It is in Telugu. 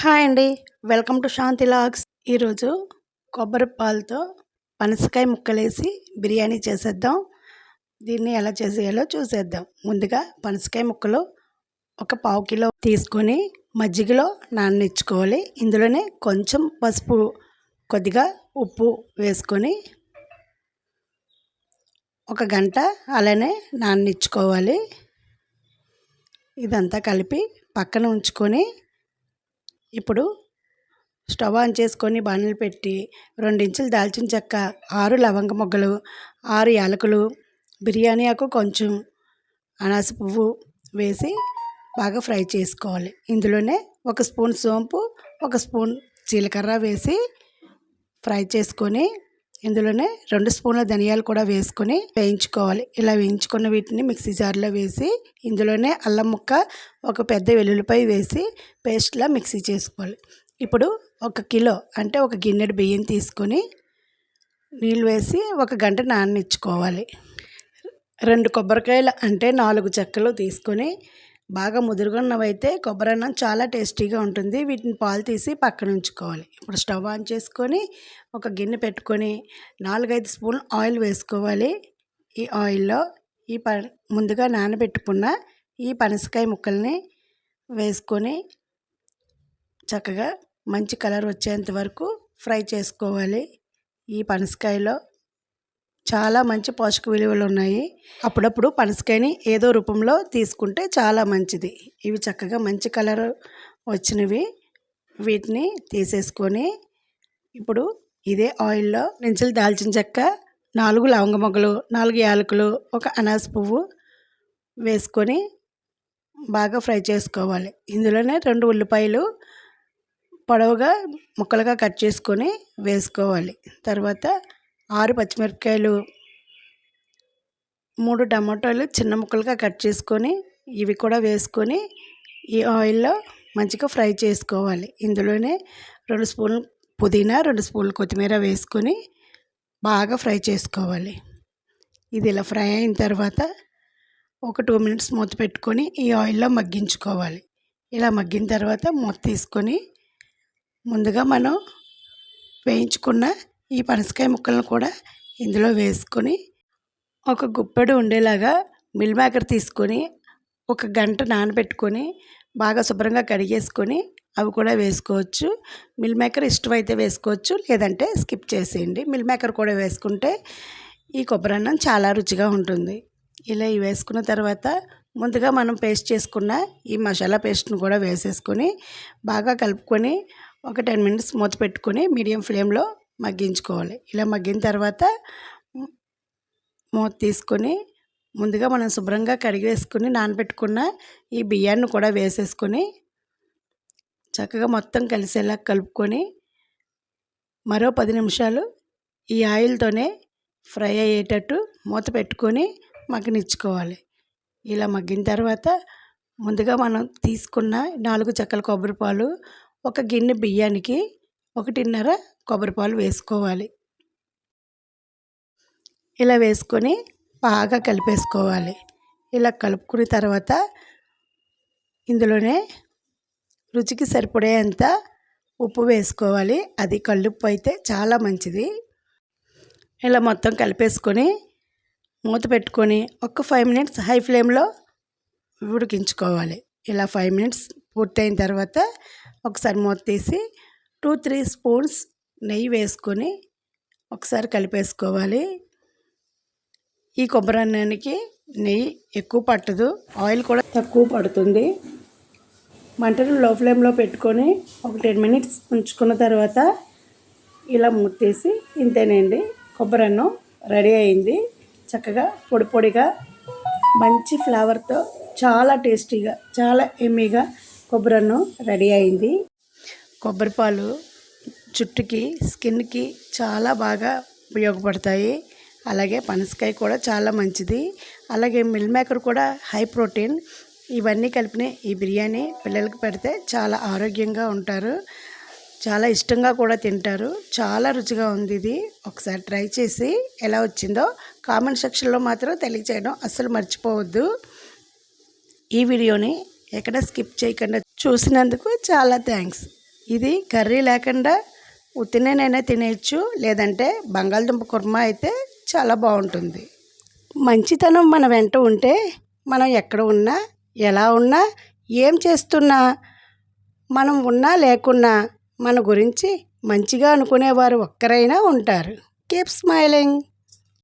హాయ్ అండి. Welcome to Shanthi logs. ఈరోజు కొబ్బరి పాలతో పనసకాయ ముక్కలేసి బిర్యానీ చేసేద్దాం. దీన్ని ఎలా చేసేయాలో చూసేద్దాం. ముందుగా పనసకాయ ముక్కలు ఒక పావు కిలో తీసుకొని మజ్జిగలో నాననిచ్చుకోవాలి. ఇందులోనే కొంచెం పసుపు కొద్దిగా ఉప్పు వేసుకొని ఒక గంట అలానే నాననిచ్చుకోవాలి. ఇదంతా కలిపి పక్కన ఉంచుకొని ఇప్పుడు స్టవ్ ఆన్ చేసుకొని బాణలు పెట్టి రెండించులు దాల్చిన చెక్క ఆరు లవంగ మొగ్గలు ఆరు యాలకులు బిర్యానీ ఆకు కొంచెం అనాస పువ్వు వేసి బాగా ఫ్రై చేసుకోవాలి. ఇందులోనే ఒక స్పూన్ సోంపు ఒక స్పూన్ జీలకర్ర వేసి ఫ్రై చేసుకొని ఇందులోనే రెండు స్పూన్ల ధనియాలు కూడా వేసుకొని వేయించుకోవాలి. ఇలా వేయించుకున్న వీటిని మిక్సీ జార్లో వేసి ఇందులోనే అల్లం ముక్క ఒక పెద్ద వెల్లుల్లిపాయ వేసి పేస్ట్లా మిక్సీ చేసుకోవాలి. ఇప్పుడు ఒక కిలో అంటే ఒక గిన్నెడు బియ్యం తీసుకొని నీళ్ళు వేసి ఒక గంట నాననిచ్చుకోవాలి. రెండు కొబ్బరికాయలు అంటే నాలుగు చెక్కలు తీసుకొని బాగా ముదురుగున్నవైతే కొబ్బరి అన్నం చాలా టేస్టీగా ఉంటుంది. వీటిని పాలు తీసి పక్కన ఉంచుకోవాలి ఇప్పుడు స్టవ్ ఆన్ చేసుకొని ఒక గిన్నె పెట్టుకొని నాలుగైదు స్పూన్ ఆయిల్ వేసుకోవాలి. ఈ ఆయిల్లో ఈ ప ముందుగా నానబెట్టుకున్న ఈ పనసకాయ ముక్కల్ని వేసుకొని చక్కగా మంచి కలర్ వచ్చేంత వరకు ఫ్రై చేసుకోవాలి. ఈ పనసకాయలో చాలా మంచి పోషక విలువలు ఉన్నాయి. అప్పుడప్పుడు పనసకాయని ఏదో రూపంలో తీసుకుంటే చాలా మంచిది. ఇవి చక్కగా మంచి కలర్ వచ్చినవి. వీటిని తీసేసుకొని ఇప్పుడు ఇదే ఆయిల్లో నించులు దాల్చిన చెక్క నాలుగు లవంగ మొగ్గలు నాలుగు యాలకులు ఒక అనాస పువ్వు వేసుకొని బాగా ఫ్రై చేసుకోవాలి. ఇందులోనే రెండు ఉల్లిపాయలు పొడవుగా ముక్కలుగా కట్ చేసుకొని వేసుకోవాలి. తర్వాత ఆరు పచ్చిమిరపకాయలు మూడు టమాటాలు చిన్న ముక్కలుగా కట్ చేసుకొని ఇవి కూడా వేసుకొని ఈ ఆయిల్లో మంచిగా ఫ్రై చేసుకోవాలి. ఇందులోనే రెండు స్పూన్లు పుదీనా రెండు స్పూన్లు కొత్తిమీర వేసుకొని బాగా ఫ్రై చేసుకోవాలి. ఇది ఇలా ఫ్రై అయిన తర్వాత ఒక టూ మినిట్స్ మూత పెట్టుకొని ఈ ఆయిల్లో మగ్గించుకోవాలి. ఇలా మగ్గిన తర్వాత మూత తీసుకొని ముందుగా మనం వేయించుకున్న ఈ పనసకాయ ముక్కలను కూడా ఇందులో వేసుకొని ఒక గుప్పెడు ఉండేలాగా మిల్ మేకర్ తీసుకొని ఒక గంట నానబెట్టుకొని బాగా శుభ్రంగా కడిగేసుకొని అవి కూడా వేసుకోవచ్చు. మిల్ మేకర్ ఇష్టమైతే వేసుకోవచ్చు లేదంటే స్కిప్ చేసేయండి. మిల్ మేకర్ కూడా వేసుకుంటే ఈ కొబ్బరి అన్నం చాలా రుచిగా ఉంటుంది. ఇలా ఇవి వేసుకున్న తర్వాత ముందుగా మనం పేస్ట్ చేసుకున్న ఈ మసాలా పేస్ట్ను కూడా వేసేసుకొని బాగా కలుపుకొని ఒక టెన్ మినిట్స్ మూత పెట్టుకొని మీడియం ఫ్లేమ్లో మగ్గించుకోవాలి. ఇలా మగ్గిన తర్వాత మూత తీసుకొని ముందుగా మనం శుభ్రంగా కడిగి వేసుకుని నానబెట్టుకున్న ఈ బియ్యాన్ని కూడా వేసేసుకొని చక్కగా మొత్తం కలిసేలా కలుపుకొని మరో పది నిమిషాలు ఈ ఆయిల్తోనే ఫ్రై అయ్యేటట్టు మూత పెట్టుకొని మగ్గనిచ్చుకోవాలి. ఇలా మగ్గిన తర్వాత ముందుగా మనం తీసుకున్న నాలుగు చెక్కల కొబ్బరి పాలు ఒక గిన్నె బియ్యానికి ఒకటిన్నర కొబ్బరి పాలు వేసుకోవాలి. ఇలా వేసుకొని బాగా కలిపేసుకోవాలి. ఇలా కలుపుకున్న తర్వాత ఇందులోనే రుచికి సరిపడేంత ఉప్పు వేసుకోవాలి. అది కళ్ళుప్పు అయితే చాలా మంచిది. ఇలా మొత్తం కలిపేసుకొని మూత పెట్టుకొని ఒక ఫైవ్ మినిట్స్ హై ఫ్లేమ్లో ఉడికించుకోవాలి. ఇలా ఫైవ్ మినిట్స్ పూర్తయిన తర్వాత ఒకసారి మూత తీసి టూ త్రీ స్పూన్స్ నెయ్యి వేసుకొని ఒకసారి కలిపేసుకోవాలి. ఈ కొబ్బరి అన్నానికి నెయ్యి ఎక్కువ పట్టదు. ఆయిల్ కూడా తక్కువ పడుతుంది. మంటను లో ఫ్లేమ్లో పెట్టుకొని ఒక టెన్ మినిట్స్ ఉంచుకున్న తర్వాత ఇలా ముత్తేసి ఇంతేనండి. కొబ్బరి అన్నం రెడీ అయింది. చక్కగా పొడి పొడిగా మంచి ఫ్లేవర్తో చాలా టేస్టీగా చాలా ఎమ్మీగా కొబ్బరి అన్నం రెడీ అయింది. కొబ్బరిపాలు జుట్టుకి స్కిన్కి చాలా బాగా ఉపయోగపడతాయి. అలాగే పనసకాయ కూడా చాలా మంచిది. అలాగే మిల్ మేకర్ కూడా హై ప్రోటీన్. ఇవన్నీ కలిపిన ఈ బిర్యానీ పిల్లలకి పెడితే చాలా ఆరోగ్యంగా ఉంటారు. చాలా ఇష్టంగా కూడా తింటారు. చాలా రుచిగా ఉంది ఇది. ఒకసారి ట్రై చేసి ఎలా వచ్చిందో కామెంట్ సెక్షన్లో మాత్రం తెలియచేయడం అస్సలు మర్చిపోవద్దు. ఈ వీడియోని ఎక్కడ స్కిప్ చేయకుండా చూసినందుకు చాలా థ్యాంక్స్. ఇది కర్రీ లేకుండా ఉత్తినేనైనా తినేయచ్చు లేదంటే బంగాళదుంప కుర్మా అయితే చాలా బాగుంటుంది. మంచితనం మన వెంట ఉంటే మనం ఎక్కడ ఉన్నా ఎలా ఉన్నా ఏం చేస్తున్నా మనం ఉన్నా లేకున్నా మన గురించి మంచిగా అనుకునేవారు ఒక్కరైనా ఉంటారు. Keep smiling